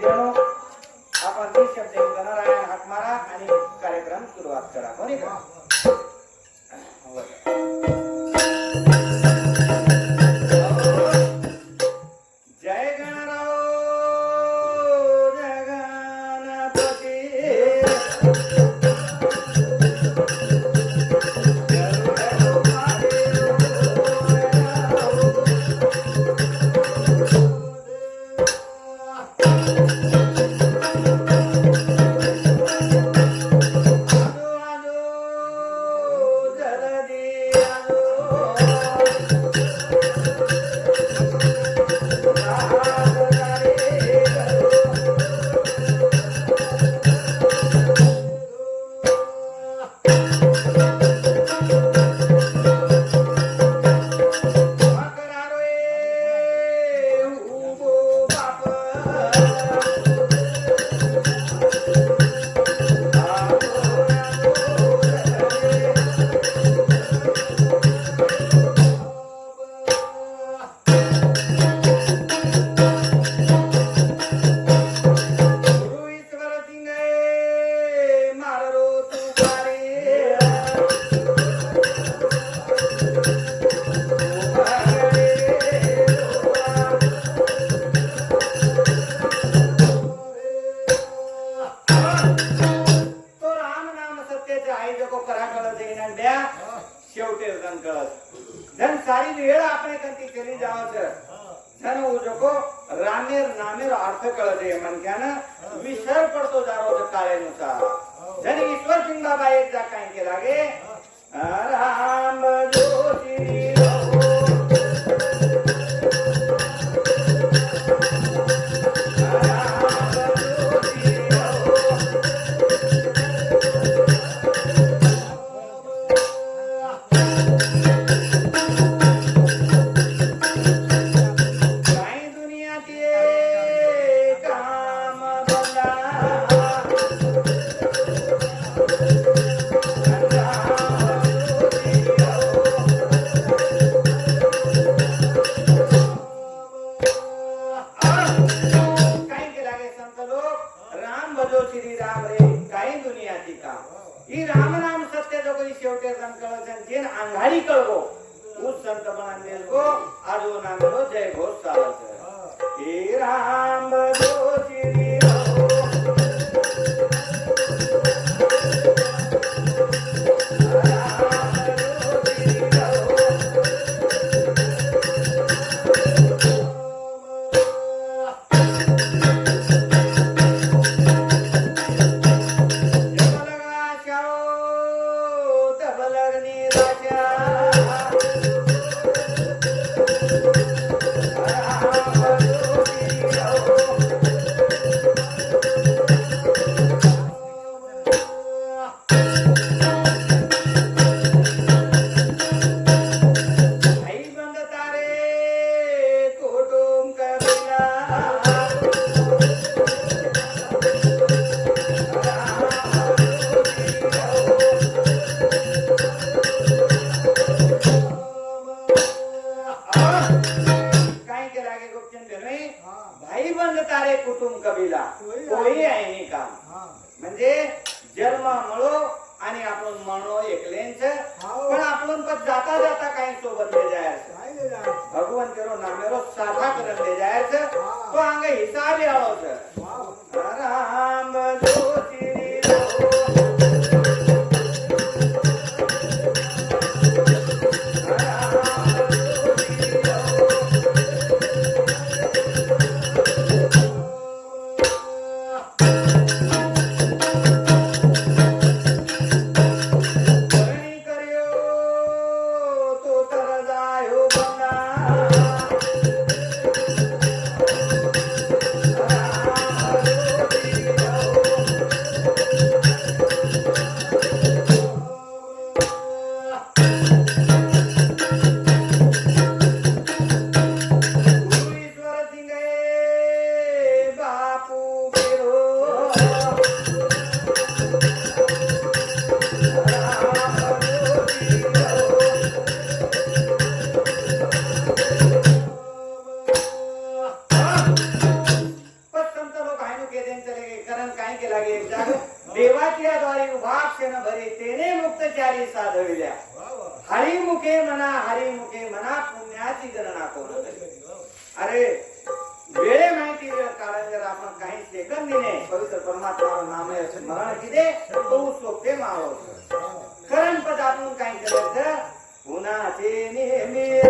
जणू आपण ते शब्द गणरायण हात मारा आणि कार्यक्रम सुरुवात करा. हो, बरे का? हो, हो. मुके देवाच्या द्वारी उभा क्षण भरे तेने मुक्तचारी साधविल्या. हरिमुखे म्हणा हरिमुखे म्हणा पुण्याची गणना करू अरे वेळे माहिती कारण जर आपण काही सेकंद दिले पवित्र परमात्मा नाम स्मरण किती तो सोपे मावळ. करण पद आपण काय करायचं पुन्हाचे नेहमी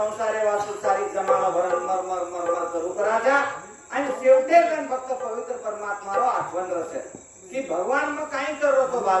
संसारे वाचू सारी जमाला भरण मर मर मर मर करू करायचा आणि शेवटे पण फक्त पवित्र परमात्मारो आठवण रसेल की भगवान मग काही करतो बा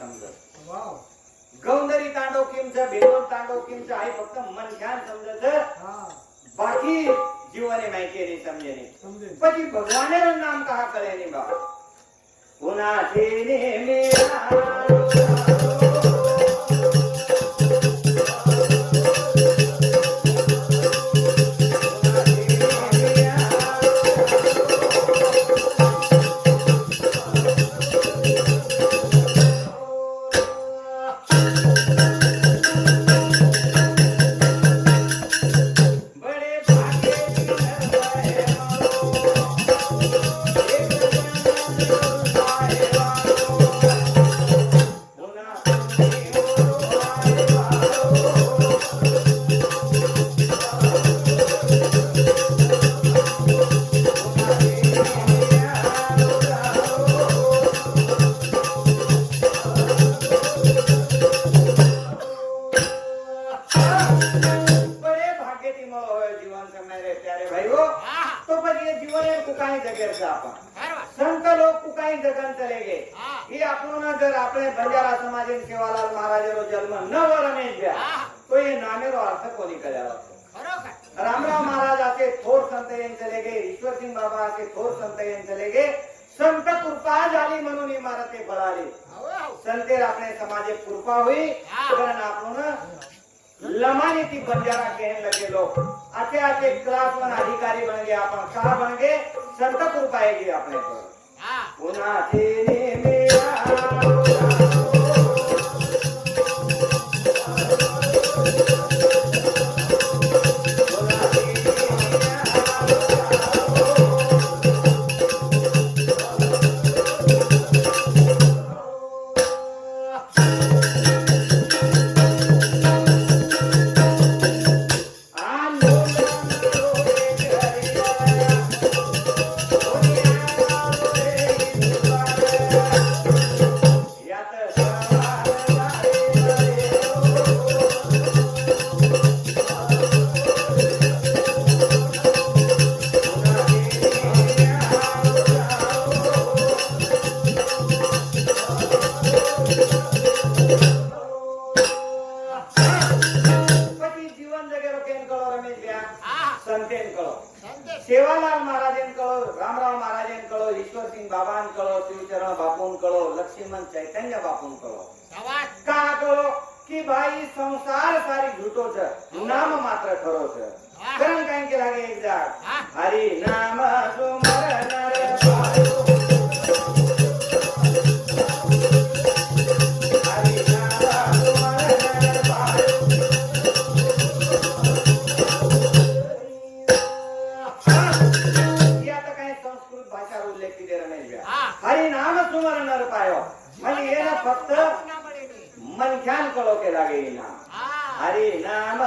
समजत. गौंदरी तांडव किमच भिलोर तांडव किमच आहे फक्त मन ज्ञान समजत बाकी जीवने माहिती नाही समजेने. पती भगवाने नाम कहा करे बाबा उना मेरा Aê! संत यांच्या गे संत कृपा झाली म्हणून इमारते बळाले. हो, हो. संते राखणे समाज कृपा होई. कारण आपण लमाने ती बंजारा कहन गेलो. असे असे क्लास पण अधिकारी बनगे आपण का बनगे. बन गए संत कृपा है. अपने को उन्हें ખરો છે કેમ કેમ કે લાગે એક્ઝાક્ટ હરી નામ સુમર નર પાયો ફક્ત મનખ્યાન કરો કે લાગે એ નામ హరి నామ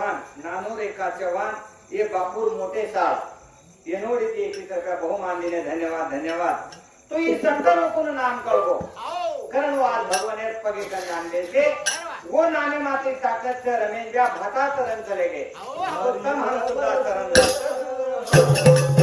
चव्हाण नानू रेखा चव्हाण हे बापूर मोठे साल. येनोड इति एक का बहुमान धन्यवाद धन्यवाद. तो ही संतरों को नाम कर दो कारण वो आज भगवान पगे का नाम देते वो नाने माते ताकत से रमेंद्र भाता तरन चले गए उत्तम हंसुदा तरन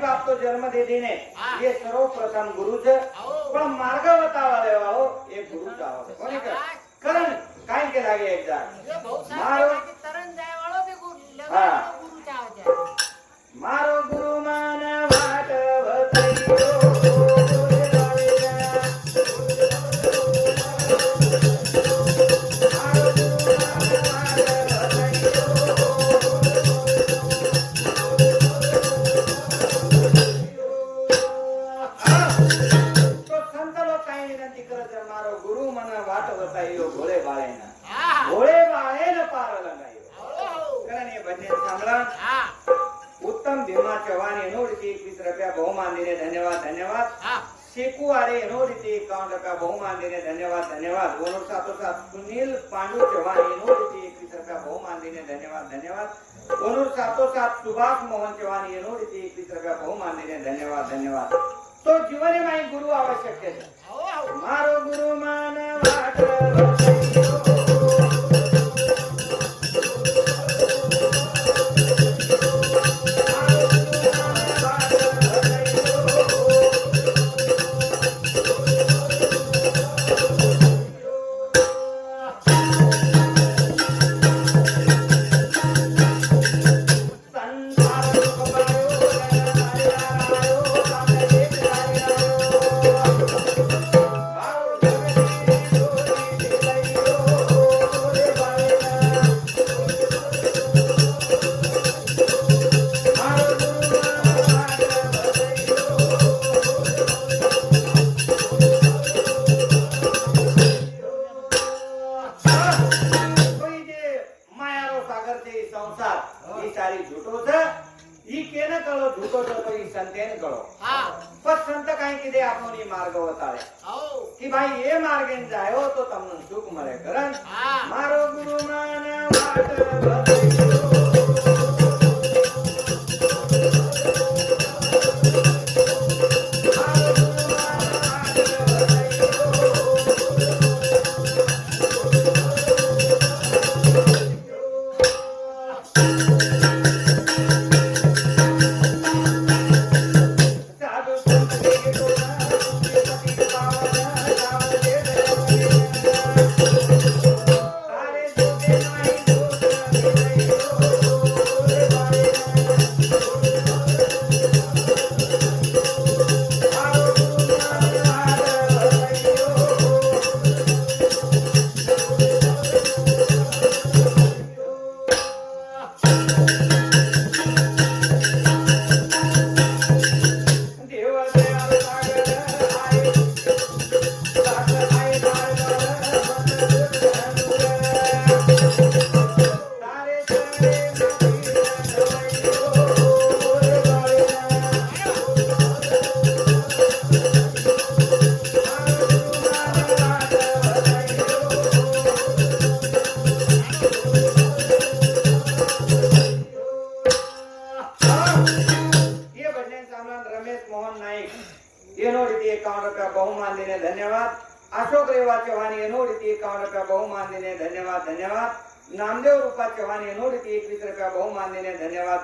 બાપ તો જન્મ દીધી ને એ સર્વપ્રથમ ગુરુ છે. પણ માર્ગ બતાવવા દેવા એ ગુરુ કારણ કાઈ કે લાગે એક્ઝામ મારો पांडू चव्हाण येनोरीचे हो, एकवीस रुपया बहुमानधीने धन्यवाद धन्यवाद। कोनूर सातोसात सुभाष मोहन चव्हाण येनोरीचे हो, एकवीस रुपया बहुमानधीने धन्यवाद धन्यवाद। तो जीवने माई गुरु आवश्यक मारो गुरु मान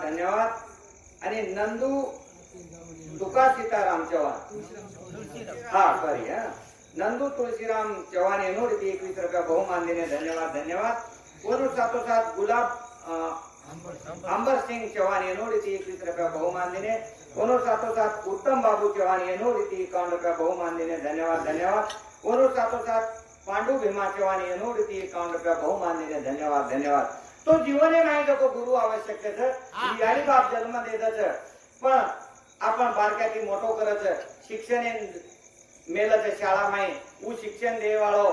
धन्यवाद. धन्यवाद आणि नंदू तुका सीताराम चव्हाण. हा सॉरी हा. नंदू तुळशीराम चव्हाण येनोडी एकवीस रुपया बहुमान देणे धन्यवाद धन्यवाद. वरून सातोसात गुलाब अंबर सिंग चव्हाण येनोडी एकवीस रुपया बहुमान देणे वरून सातोसात उत्तम बाबू चव्हाण येनोडी एकावन्न रुपया बहुमान देणे धन्यवाद धन्यवाद. वरून सातोसात पांडू भीमा चव्हाण येनोडी एकावन्न रुपया बहुमान देणे धन्यवाद धन्यवाद. तो जीवने नाही जको गुरु आवश्यक याही बाप जन्म देतच पण आपण बारक्या की मोठो करत शिक्षण मेलच शाळा माई ऊ शिक्षण देवाळो.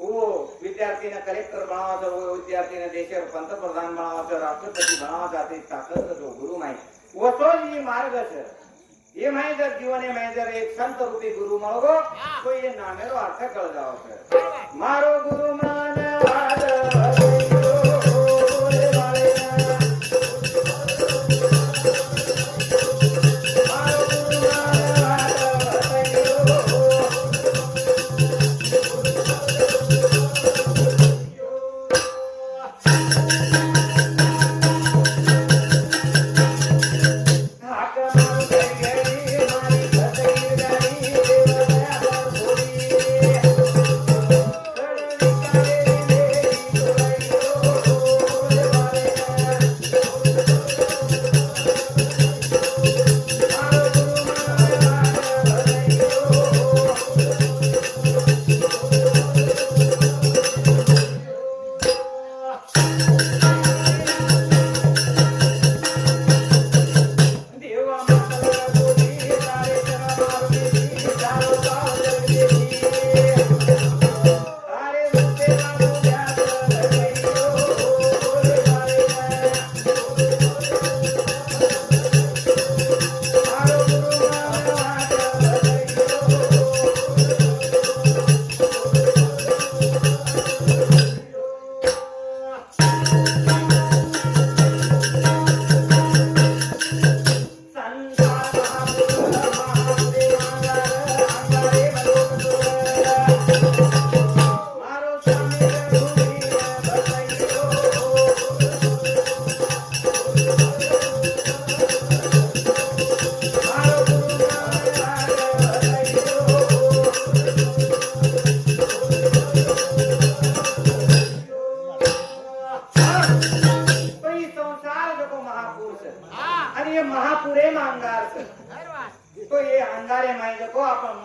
ऊ विद्यार्थीनं कलेक्टर बनावाचं विद्यार्थीनं देशावर पंतप्रधान बनावाचं राष्ट्रपती बनावाचा ते ताकद जो गुरु माई. व तो ही हे माही जर जीवन हे माही जर एक संत रूपी गुरु मळगो तो हे नामेरो अर्थ कळ जावं मारो गुरु मला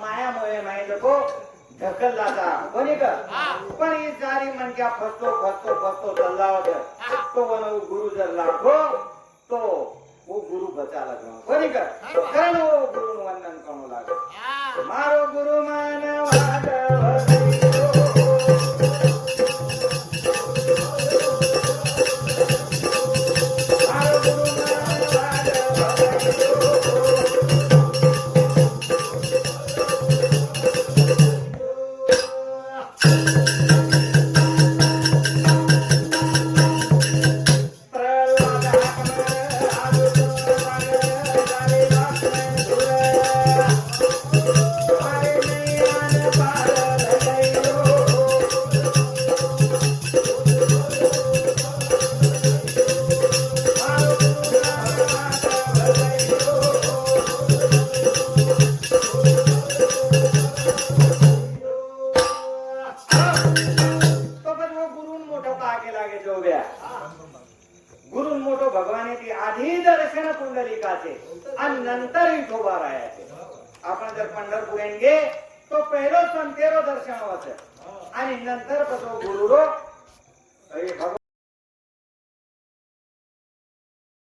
मायामुळे माहिती को ढकलला जा कोणी का? पण ही सारी मनक्या फसतो फसतो फसतो चालला होता तो वनो गुरु जर लागो तो वो गुरु बचा लागो कोणी का? कारण वो गुरु वंदन करू लागो मारो गुरु मान